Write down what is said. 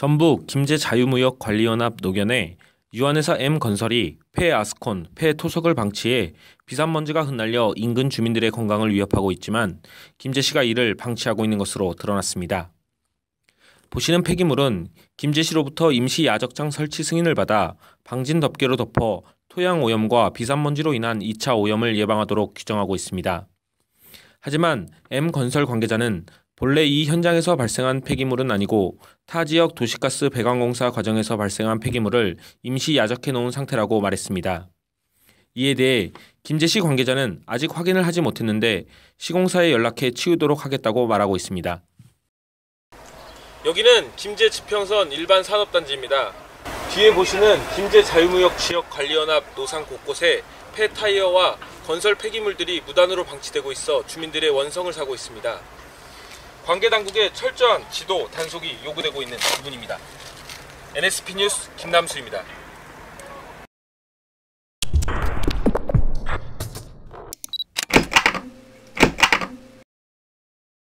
전북 김제 자유무역관리연합 노견에 유한회사 M건설이 폐 아스콘, 폐토석을 방치해 비산먼지가 흩날려 인근 주민들의 건강을 위협하고 있지만 김제시가 이를 방치하고 있는 것으로 드러났습니다. 보시는 폐기물은 김제시로부터 임시 야적장 설치 승인을 받아 방진 덮개로 덮어 토양 오염과 비산먼지로 인한 2차 오염을 예방하도록 규정하고 있습니다. 하지만 M건설 관계자는 본래 이 현장에서 발생한 폐기물은 아니고 타 지역 도시가스 배관공사 과정에서 발생한 폐기물을 임시 야적해 놓은 상태라고 말했습니다. 이에 대해 김제시 관계자는 아직 확인을 하지 못했는데 시공사에 연락해 치우도록 하겠다고 말하고 있습니다. 여기는 김제 지평선 일반 산업단지입니다. 뒤에 보시는 김제 자유무역 지역 관리연합 노상 곳곳에 폐 타이어와 건설 폐기물들이 무단으로 방치되고 있어 주민들의 원성을 사고 있습니다. 관계 당국의 철저한 지도 단속이 요구되고 있는 부분입니다. NSP 뉴스 김남수입니다.